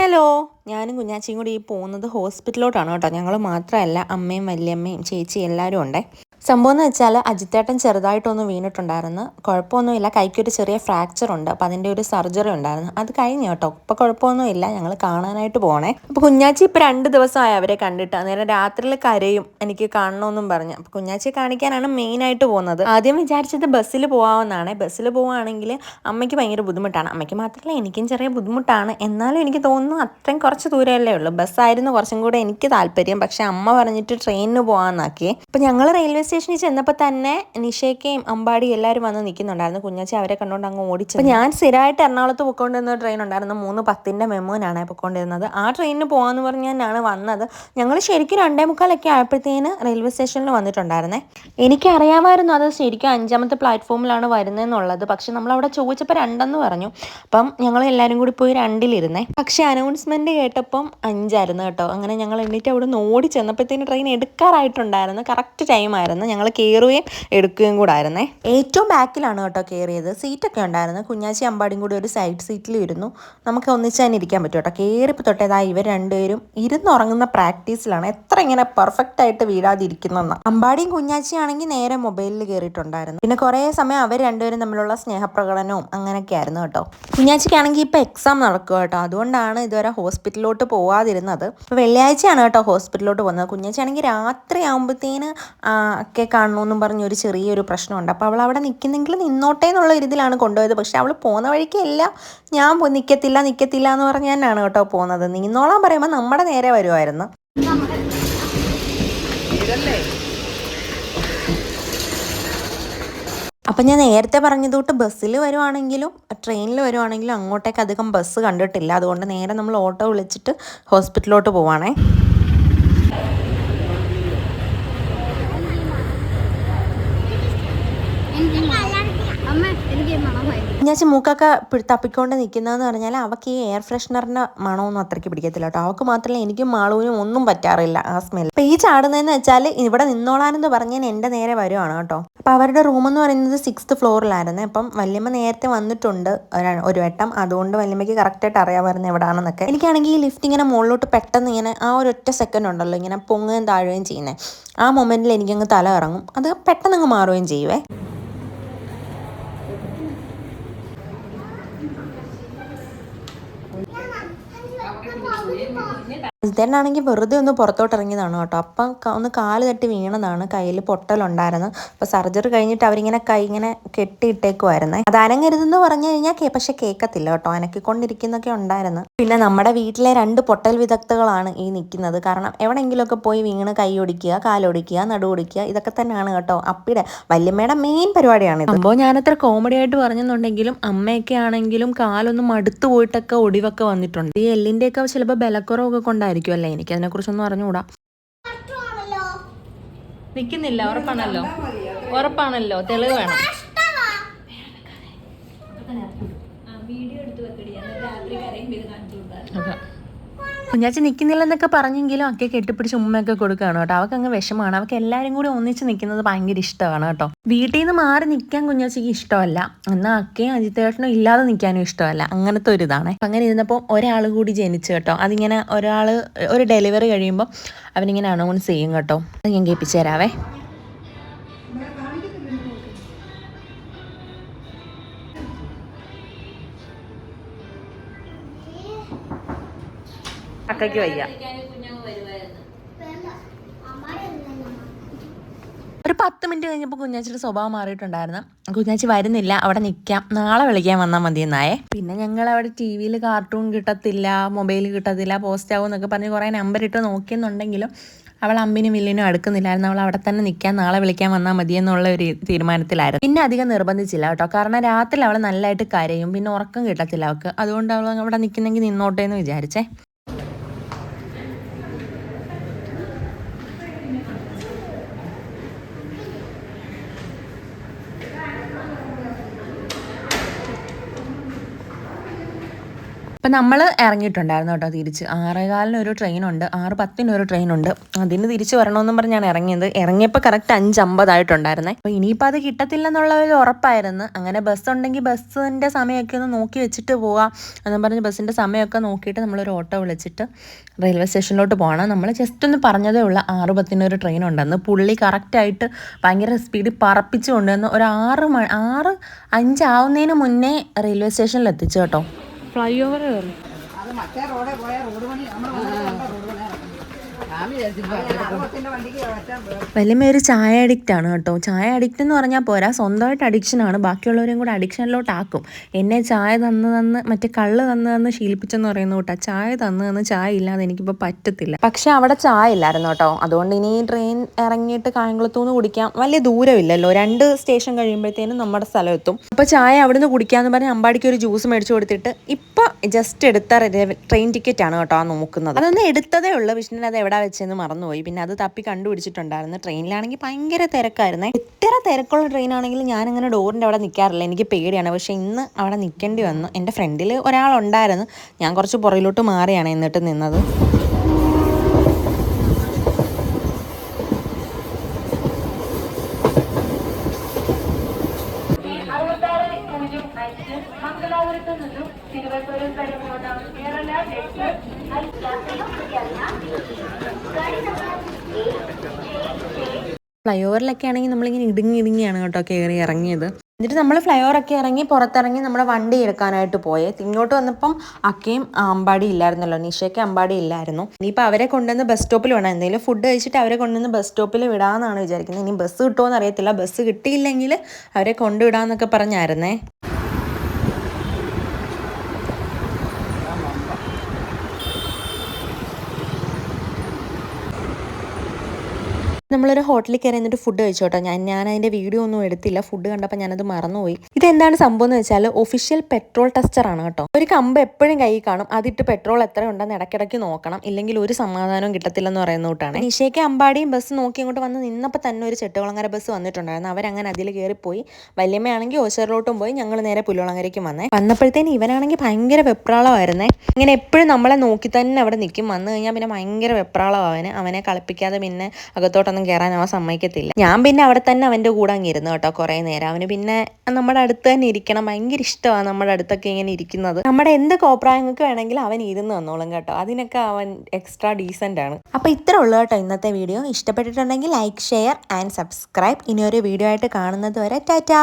Hello. ഞാനും കുഞ്ഞാച്ചിയും കൂടി ഈ പോകുന്നത് ഹോസ്പിറ്റലിലോട്ടാണ് കേട്ടോ. ഞങ്ങൾ മാത്രമല്ല അമ്മയും വല്യമ്മയും ചേച്ചി എല്ലാവരും ഉണ്ടേ. സംഭവം എന്ന് വെച്ചാൽ അജിത്തേട്ടൻ ചെറുതായിട്ടൊന്ന് വീണിട്ടുണ്ടായിരുന്നു. കുഴപ്പമൊന്നുമില്ല. കൈക്കൊരു ചെറിയ ഫ്രാക്ചർ ഉണ്ട്. അപ്പോൾ അതിന്റെ ഒരു സർജറി ഉണ്ടായിരുന്നു. അത് കഴിഞ്ഞു കേട്ടോ. ഇപ്പം കുഴപ്പമൊന്നുമില്ല. ഞങ്ങൾ കാണാനായിട്ട് പോകണേ അപ്പോൾ കുഞ്ഞാച്ചി ഇപ്പോൾ രണ്ട് ദിവസമായി അവരെ കണ്ടിട്ട്. അന്നേരം രാത്രിയിൽ കരയും. എനിക്ക് കാണണമെന്നും പറഞ്ഞു. അപ്പോൾ കുഞ്ഞാച്ചിയെ കാണിക്കാനാണ് മെയിനായിട്ട് പോകുന്നത്. ആദ്യം വിചാരിച്ചത് ബസ്സിൽ പോകാമെന്നാണ് ബസ്സിൽ പോവുകയാണെങ്കിൽ അമ്മയ്ക്ക് ഭയങ്കര ബുദ്ധിമുട്ടാണ്. അമ്മയ്ക്ക് മാത്രമല്ല എനിക്കും ചെറിയ ബുദ്ധിമുട്ടാണ്. എന്നാലും എനിക്ക് തോന്നുന്നു അത്രയും കുറച്ച് ദൂരമല്ലേ ഉള്ളൂ. ബസ്സായിരുന്നു കുറച്ചും കൂടെ എനിക്ക് താല്പര്യം. പക്ഷെ അമ്മ പറഞ്ഞിട്ട് ട്രെയിനിന് പോകാമെന്നാക്കി അപ്പോൾ ഞങ്ങൾ റെയിൽവേ സ്റ്റേഷനിൽ ചെന്നപ്പോൾ തന്നെ നിഷയ്ക്കയും അമ്പാടി എല്ലാവരും വന്ന് നിൽക്കുന്നുണ്ടായിരുന്നു. കുഞ്ഞാച്ചി അവരെ കണ്ടുകൊണ്ട് അങ്ങ് ഓടിച്ചു ഞാൻ സ്ഥിരമായിട്ട് എറണാകുളത്ത് പോയിക്കൊണ്ടിരുന്ന ട്രെയിൻ ഉണ്ടായിരുന്നു. മൂന്ന് പത്തിന്റെ മെമ്മോനാണ് പോയിക്കൊണ്ടിരുന്നത്. ആ ട്രെയിനിന് പോകാമെന്ന് പറഞ്ഞ് ഞാനാണ് വന്നത്. ഞങ്ങൾ ശരിക്കും രണ്ടേ മുക്കാലൊക്കെ ആയപ്പോഴത്തേന് റെയിൽവേ സ്റ്റേഷനിൽ വന്നിട്ടുണ്ടായിരുന്നേ. എനിക്കറിയാമായിരുന്നു അത് ശരിക്കും അഞ്ചാമത്തെ പ്ലാറ്റ്ഫോമിലാണ് വരുന്നതെന്നുള്ളത് പക്ഷെ നമ്മൾ അവിടെ ചോദിച്ചപ്പോൾ രണ്ടെന്ന് പറഞ്ഞു. അപ്പം ഞങ്ങൾ എല്ലാവരും കൂടി പോയി രണ്ടിലിരുന്നേ. പക്ഷെ അനൗൺസ്മെന്റ് കേട്ടപ്പം അഞ്ചായിരുന്നു കേട്ടോ. അങ്ങനെ ഞങ്ങൾ എണ്ണീറ്റ് അവിടെ നിന്ന് ഓടി ചെന്നപ്പോഴത്തേന് ട്രെയിൻ എടുക്കാറായിട്ടുണ്ടായിരുന്നു. കറക്റ്റ് ടൈമായിരുന്നു ഞങ്ങൾ കയറുകയും എടുക്കുകയും കൂടെ ആയിരുന്നേ ഏറ്റവും ബാക്കിലാണ് കേട്ടോ കയറിയത് സീറ്റൊക്കെ ഉണ്ടായിരുന്നു. കുഞ്ഞാച്ചി അമ്പാടിയും കൂടി ഒരു സൈഡ് സീറ്റിൽ ഇരുന്നു. നമുക്ക് ഒന്നിച്ച് തന്നെ ഇരിക്കാൻ പറ്റും കേട്ടോ. കയറിപ്പോൾ തൊട്ടേതാ ഇവർ രണ്ടുപേരും ഇരുന്നുറങ്ങുന്ന പ്രാക്ടീസിലാണ് എത്ര ഇങ്ങനെ പെർഫെക്റ്റ് ആയിട്ട് വീഴാതിരിക്കുന്നതെന്ന്. അമ്പാടിയും കുഞ്ഞാച്ചി ആണെങ്കിൽ നേരെ മൊബൈലിൽ കയറിയിട്ടുണ്ടായിരുന്നു പിന്നെ കുറേ സമയം അവർ രണ്ടുപേരും തമ്മിലുള്ള സ്നേഹപ്രകടനവും അങ്ങനെയൊക്കെ ആയിരുന്നു കേട്ടോ. കുഞ്ഞാച്ചിക്കാണെങ്കിൽ ഇപ്പോൾ എക്സാം നടക്കുക കേട്ടോ. അതുകൊണ്ടാണ് ഇതുവരെ ഹോസ്പിറ്റലിലോട്ട് പോവാതിരുന്നത്. ഇപ്പോൾ വെള്ളിയാഴ്ചയാണ് കേട്ടോ ഹോസ്പിറ്റലിലോട്ട് പോകുന്നത് കുഞ്ഞാച്ചാണെങ്കിൽ രാത്രി ആകുമ്പോഴത്തേന് ഒക്കെ കാണണമെന്നും പറഞ്ഞ് ഒരു ചെറിയൊരു പ്രശ്നമുണ്ട്. അപ്പോൾ അവൾ അവിടെ നിൽക്കുന്നെങ്കിൽ നിന്നോട്ടെ എന്നുള്ള ഇതിലാണ് കൊണ്ടുപോയത്. പക്ഷെ അവൾ പോകുന്ന വഴിക്ക് എല്ലാം ഞാൻ നിൽക്കത്തില്ല നിൽക്കത്തില്ല എന്ന് പറഞ്ഞാണ് കേട്ടോ പോകുന്നത് നിന്നോളാൻ പറയുമ്പോൾ നമ്മുടെ നേരെ വരുമായിരുന്നു അപ്പം ഞാൻ നേരത്തെ പറഞ്ഞത് തൊട്ട് ബസ്സിൽ വരുവാണെങ്കിലും ട്രെയിനിൽ വരുവാണെങ്കിലും അങ്ങോട്ടേക്ക് അധികം ബസ് കണ്ടിട്ടില്ല. അതുകൊണ്ട് നേരെ നമ്മൾ ഓട്ടോ വിളിച്ചിട്ട് ഹോസ്പിറ്റലിലോട്ട് പോവാണേ അമ്മ എനിക്ക് മണം ഭയങ്കര ഞാൻ മൂക്കൊക്കെ തപ്പിക്കൊണ്ട് നിൽക്കുന്നതെന്ന് പറഞ്ഞാൽ അവൾക്ക് ഈ എയർ ഫ്രഷ്നറിന്റെ മണമൊന്നും അത്രയ്ക്ക് പിടിക്കത്തില്ല കേട്ടോ. അവൾക്ക് മാത്രമല്ല എനിക്കും മാളൂനും ഒന്നും പറ്റാറില്ല ആ സ്മെൽ അപ്പം ഈ ചാടുന്നതെന്ന് വെച്ചാൽ ഇവിടെ നിന്നോളാനെന്ന് പറഞ്ഞാൽ എന്റെ നേരെ വരുവാണ് കേട്ടോ. അപ്പോൾ അവരുടെ റൂം എന്ന് പറയുന്നത് സിക്സ്ത് ഫ്ലോറിലായിരുന്നു അപ്പം വല്യമ്മ നേരത്തെ വന്നിട്ടുണ്ട്. ഒരു വട്ടം. അതുകൊണ്ട് വല്യമ്മയ്ക്ക് കറക്റ്റായിട്ട് അറിയാമായിരുന്നു എവിടെയാണെന്നൊക്കെ എനിക്കാണെങ്കിൽ ഈ ലിഫ്റ്റ് ഇങ്ങനെ മുകളിലോട്ട് പെട്ടെന്ന് ഇങ്ങനെ ആ ഒരു ഒറ്റ സെക്കൻഡ് ഉണ്ടല്ലോ ഇങ്ങനെ പൊങ്ങുകയും താഴുകയും ചെയ്യുന്നത് ആ മൊമെന്റിൽ എനിക്കങ്ങ് തല ഇറങ്ങും അത് പെട്ടെന്ന് അങ്ങ് മാറുകയും ചെയ്യുവേ. neta. ഇതന്നാണെങ്കിൽ വെറുതെ ഒന്ന് പുറത്തോട്ട് ഇറങ്ങിയതാണ് കേട്ടോ. അപ്പം ഒന്ന് കാൽ തട്ടി വീണതാണ്. കയ്യിൽ പൊട്ടലുണ്ടായിരുന്നു. അപ്പോൾ സർജറി കഴിഞ്ഞിട്ട് അവരിങ്ങനെ കൈ ഇങ്ങനെ കെട്ടിയിട്ടേക്കുമായിരുന്നു അത് അനങ്ങരുതെന്ന് പറഞ്ഞു കഴിഞ്ഞാൽ പക്ഷെ കേൾക്കത്തില്ല കേട്ടോ. അനക്കിക്കൊണ്ടിരിക്കുന്നൊക്കെ ഉണ്ടായിരുന്നു. പിന്നെ നമ്മുടെ വീട്ടിലെ രണ്ട് പൊട്ടൽ വിദഗ്ധകളാണ് ഈ നിൽക്കുന്നത്. കാരണം എവിടെയെങ്കിലുമൊക്കെ പോയി വീണ് കൈ ഒടിക്കുക കാലൊടിക്കുക നടുവൊടിക്കുക ഇതൊക്കെ തന്നെയാണ് കേട്ടോ അപ്പിടെ വല്യമ്മയുടെ മെയിൻ പരിപാടിയാണ് സംഭവം ഞാനത്ര കോമഡി ആയിട്ട് പറഞ്ഞെന്നുണ്ടെങ്കിലും അമ്മയൊക്കെ ആണെങ്കിലും കാലൊന്നും മടുത്തു പോയിട്ടൊക്കെ ഒടിവൊക്കെ വന്നിട്ടുണ്ട്. ഈ എല്ലിന്റെയൊക്കെ ചിലപ്പോൾ ബലക്കുറവൊക്കെ കൊണ്ടായിരിക്കും. എനിക്ക് അതിനെക്കുറിച്ചൊന്നും അറിഞ്ഞുകൂടാ. നിൽക്കുന്നില്ല ഉറപ്പാണല്ലോ. ഉറപ്പാണല്ലോ തെളിവ് വേണം. കുഞ്ഞാച്ചി നിൽക്കുന്നില്ലെന്നൊക്കെ പറഞ്ഞെങ്കിലും ഒക്കെ കെട്ടിപ്പിടിച്ച് ഉമ്മയൊക്കെ കൊടുക്കുകയാണ് കേട്ടോ. അവൾക്ക് അങ്ങ് വിഷമാണ് അവൾക്ക് എല്ലാവരും കൂടി ഒന്നിച്ച് നിൽക്കുന്നത് ഭയങ്കര ഇഷ്ടമാണ് കേട്ടോ. വീട്ടിൽ നിന്ന് മാറി നിൽക്കാൻ കുഞ്ഞാച്ചിക്ക് ഇഷ്ടമല്ല. എന്നാൽ അക്കയും അജിത്തേട്ടനും ഇല്ലാതെ നിൽക്കാനും ഇഷ്ടമല്ല. അങ്ങനത്തെ ഒരു ഇതാണ്. അങ്ങനെ ഇരുന്നപ്പോൾ ഒരാൾ കൂടി ജനിച്ചു കേട്ടോ. അതിങ്ങനെ ഒരാൾ ഒരു ഡെലിവറി കഴിയുമ്പോൾ അവനിങ്ങനെ അനൗൺസ് ചെയ്യും കേട്ടോ. അത് ഞാൻ കേൾപ്പിച്ചു തരാവേ. അക്കയ്ക്ക് വയ്യ. ഒരു പത്ത് മിനിറ്റ് കഴിഞ്ഞപ്പോൾ കുഞ്ഞാച്ചിയുടെ സ്വഭാവം മാറിയിട്ടുണ്ടായിരുന്നു. കുഞ്ഞാച്ചി വരുന്നില്ല അവിടെ നിൽക്കാം നാളെ വിളിക്കാൻ വന്നാൽ മതി എന്നായേ. പിന്നെ ഞങ്ങൾ അവിടെ ടി വിയിൽ കാർട്ടൂൺ കിട്ടത്തില്ല മൊബൈൽ കിട്ടത്തില്ല പോസ്റ്റ് ആവും എന്നൊക്കെ പറഞ്ഞ് കുറേ നമ്പർ ഇട്ട് നോക്കിയെന്നുണ്ടെങ്കിലും അവൾ അമ്പിനും വില്ലിനും അടുക്കുന്നില്ലായിരുന്നു. അവൾ അവിടെ തന്നെ നിൽക്കാൻ നാളെ വിളിക്കാൻ വന്നാൽ മതി എന്നുള്ള ഒരു തീരുമാനത്തിലായിരുന്നു. പിന്നെ അധികം നിർബന്ധിച്ചില്ല കേട്ടോ. കാരണം രാത്രി അവൾ നല്ലതായിട്ട് കരയും. പിന്നെ ഉറക്കം കിട്ടത്തില്ല അവൾക്ക്. അതുകൊണ്ട് അവൾ അവിടെ നിൽക്കുന്നെങ്കിൽ നിന്നോട്ടെ എന്ന് വിചാരിച്ചേ. അപ്പം നമ്മൾ ഇറങ്ങിയിട്ടുണ്ടായിരുന്നു കേട്ടോ തിരിച്ച്. ആറേകാലിന് ഒരു ട്രെയിനുണ്ട് ആറ് പത്തിന് ഒരു ട്രെയിൻ ഉണ്ട്. അതിന് തിരിച്ച് വരണമെന്നും പറഞ്ഞാണ് ഇറങ്ങിയത്. ഇറങ്ങിയപ്പോൾ കറക്റ്റ് അഞ്ച് അമ്പതായിട്ടുണ്ടായിരുന്നേ അപ്പോൾ ഇനിയിപ്പോൾ അത് കിട്ടത്തില്ലെന്നുള്ള ഒരു ഉറപ്പായിരുന്നു. അങ്ങനെ ബസ് ഉണ്ടെങ്കിൽ ബസ്സിന്റെ സമയമൊക്കെ ഒന്ന് നോക്കി വെച്ചിട്ട് പോവാം എന്നും പറഞ്ഞ് ബസ്സിന്റെ സമയമൊക്കെ നോക്കിയിട്ട് നമ്മളൊരു ഓട്ടോ വിളിച്ചിട്ട് റെയിൽവേ സ്റ്റേഷനിലോട്ട് പോകണം നമ്മൾ ജസ്റ്റ് ഒന്ന് പറഞ്ഞതേ ഉള്ളൂ. ആറ് പത്തിന് ഒരു ട്രെയിൻ ഉണ്ടെന്ന്. പുള്ളി കറക്റ്റായിട്ട് ഭയങ്കര സ്പീഡിൽ പറപ്പിച്ച് കൊണ്ടുവന്ന് ഒരു ആറ് മണി ആറ് അഞ്ചാവുന്നതിന് മുന്നേ റെയിൽവേ സ്റ്റേഷനിൽ എത്തിച്ചു കേട്ടോ. ഫ്ലൈ ഓവർ കയറി. അത് മറ്റേ റോഡിൽ പോയ റോഡ് പണി നമ്മൾ റോഡ് ഞാൻ വിചാരിച്ചു വണ്ടിക്ക് മറ്റേ വലിയ ഒരു ചായ അഡിക്റ്റ് ആണ് കേട്ടോ. ചായ അഡിക്റ്റ് എന്ന് പറഞ്ഞാൽ പോരാ സ്വന്തമായിട്ട് അഡിക്ഷനാണ് ബാക്കിയുള്ളവരെയും കൂടെ അഡിക്ഷനിലോട്ട് ആക്കും എന്നെ ചായ തന്ന് തന്ന് മറ്റേ കള്ള് തന്ന് തന്ന് ശീലിപ്പിച്ചെന്ന് പറയുന്ന കൂട്ടാ ചായ തന്ന് തന്ന് ചായ ഇല്ലാതെ എനിക്കിപ്പോൾ പറ്റത്തില്ല. പക്ഷെ അവിടെ ചായ ഇല്ലായിരുന്നു കേട്ടോ. അതുകൊണ്ട് ഇനി ട്രെയിൻ ഇറങ്ങിയിട്ട് കായംകുളത്തുനിന്ന് കുടിക്കാം. വലിയ ദൂരമില്ലല്ലോ. രണ്ട് സ്റ്റേഷൻ കഴിയുമ്പോഴത്തേനും നമ്മുടെ സ്ഥലം എത്തും അപ്പോൾ ചായ അവിടുന്ന് കുടിക്കാന്ന് പറഞ്ഞ് അമ്പാടിക്ക് ഒരു ജ്യൂസ് മേടിച്ചു കൊടുത്തിട്ട് ഇപ്പോൾ ജസ്റ്റ് എടുത്ത ട്രെയിൻ ടിക്കറ്റ് ആണ് കേട്ടോ ആ നോക്കുന്നത്. അതൊന്ന് എടുത്തതേ ഉള്ളൂ വിഷ്ണുവിന് അത് എവിടെ വെച്ചെന്ന് മറന്നുപോയി. പിന്നെ അത് തപ്പി കണ്ടുപിടിച്ചിട്ടുണ്ടായിരുന്നു. ട്രെയിനിലാണെങ്കിൽ ഭയങ്കര തിരക്കായിരുന്നു. ഇത്ര തിരക്കുള്ള ഞാൻ അങ്ങനെ ഡോറിന്റെ അവിടെ നിൽക്കാറില്ല. എനിക്ക് പേടിയാണ്. പക്ഷേ ഇന്ന് അവിടെ നിൽക്കേണ്ടി വന്നു. എന്റെ ഫ്രണ്ടിൽ ഒരാളുണ്ടായിരുന്നു. ഞാൻ കുറച്ച് പുറകിലോട്ട് മാറിയാണ് എന്നിട്ട് നിന്നത്. ഫ്ലൈ ഓവറിലൊക്കെ ആണെങ്കിൽ നമ്മളിങ്ങനെ ഇടുങ്ങി ഇടുങ്ങിയാണ് കേട്ടോ കയറി ഇറങ്ങിയത്. എന്നിട്ട് നമ്മൾ ഫ്ലൈ ഓവറൊക്കെ ഇറങ്ങി പുറത്തിറങ്ങി നമ്മുടെ വണ്ടി എടുക്കാനായിട്ട് പോയേ. ഇങ്ങോട്ട് വന്നപ്പം അക്കയും അമ്പാടി ഇല്ലായിരുന്നല്ലോ. നിഷയ്ക്ക് അമ്പാടി ഇല്ലായിരുന്നു. ഇനിയിപ്പോൾ അവരെ കൊണ്ടുവന്ന് ബസ് സ്റ്റോപ്പിൽ വേണം എന്തെങ്കിലും ഫുഡ് കഴിച്ചിട്ട് അവരെ കൊണ്ടുവന്ന് ബസ് സ്റ്റോപ്പിൽ വിടാമെന്നാണ് വിചാരിക്കുന്നത്. ഇനി ബസ് കിട്ടുമോ എന്ന് അറിയത്തില്ല. ബസ് കിട്ടിയില്ലെങ്കിൽ അവരെ കൊണ്ടുവിടാമെന്നൊക്കെ പറഞ്ഞായിരുന്നേ. നമ്മളൊരു ഹോട്ടലിൽ കയറി എന്നിട്ട് ഫുഡ് കഴിച്ചു കേട്ടോ ഞാൻ ഞാൻ അതിന്റെ വീഡിയോ ഒന്നും എടുത്തില്ല. ഫുഡ് കണ്ടപ്പോൾ ഞാനത് മറന്നുപോയി. ഇതെന്താണ് സംഭവം എന്ന് വെച്ചാൽ ഒഫീഷ്യൽ പെട്രോൾ ടെസ്റ്റർ ആണ് കേട്ടോ. ഒരു കമ്പ് എപ്പോഴും കൈ കാണും. അതിട്ട് പെട്രോൾ എത്ര ഉണ്ടെന്ന് ഇടയ്ക്കിടയ്ക്ക് നോക്കണം. ഇല്ലെങ്കിൽ ഒരു സമാധാനവും കിട്ടത്തില്ലെന്ന് പറയുന്ന കൂട്ടാണ്. നിഷയ്ക്ക് അമ്പാടിയും ബസ് നോക്കി ഇങ്ങോട്ട് വന്ന് നിന്നപ്പോൾ തന്നെ ഒരു ചെട്ടുകുളങ്ങര ബസ് വന്നിട്ടുണ്ടായിരുന്നു. അവരങ്ങനെ അതിൽ കയറിപ്പോയി. വല്യമ്മയാണെങ്കിൽ ഓശറിലോട്ടും പോയി. ഞങ്ങൾ നേരെ പുല്ലുളങ്ങരയ്ക്കും വന്നേ. വന്നപ്പോഴത്തേന് ഇവനാണെങ്കിൽ ഭയങ്കര വെപ്രാളമായിരുന്നേ. ഇങ്ങനെ എപ്പോഴും നമ്മളെ നോക്കി തന്നെ അവിടെ നിൽക്കും വന്നു കഴിഞ്ഞാൽ പിന്നെ ഭയങ്കര വെപ്രാളം അവന് അവനെ കളിപ്പിക്കാതെ പിന്നെ അകത്തോട്ടൊന്നും കയറാൻ അവൻ സമ്മതിക്കത്തില്ല. ഞാൻ പിന്നെ അവിടെ തന്നെ അവന്റെ കൂടെ അങ്ങ് ഇരുന്നു കേട്ടോ കുറേ നേരം. അവന് പിന്നെ നമ്മുടെ അടുത്ത് തന്നെ ഇരിക്കണം. ഭയങ്കര ഇഷ്ടമാണ് നമ്മുടെ അടുത്തൊക്കെ ഇങ്ങനെ ഇരിക്കുന്നത്. നമ്മുടെ എന്ത് കോപ്രായങ്ങൾക്ക് വേണമെങ്കിലും അവൻ ഇരുന്ന് വന്നോളും കേട്ടോ. അതിനൊക്കെ അവൻ എക്സ്ട്രാ ഡീസന്റ് ആണ്. അപ്പോൾ ഇത്ര ഉള്ളു കേട്ടോ ഇന്നത്തെ വീഡിയോ ഇഷ്ടപ്പെട്ടിട്ടുണ്ടെങ്കിൽ ലൈക്ക് ഷെയർ ആൻഡ് സബ്സ്ക്രൈബ് ഇനി ഒരു വീഡിയോ ആയിട്ട് കാണുന്നത് വരെ ടാറ്റാ.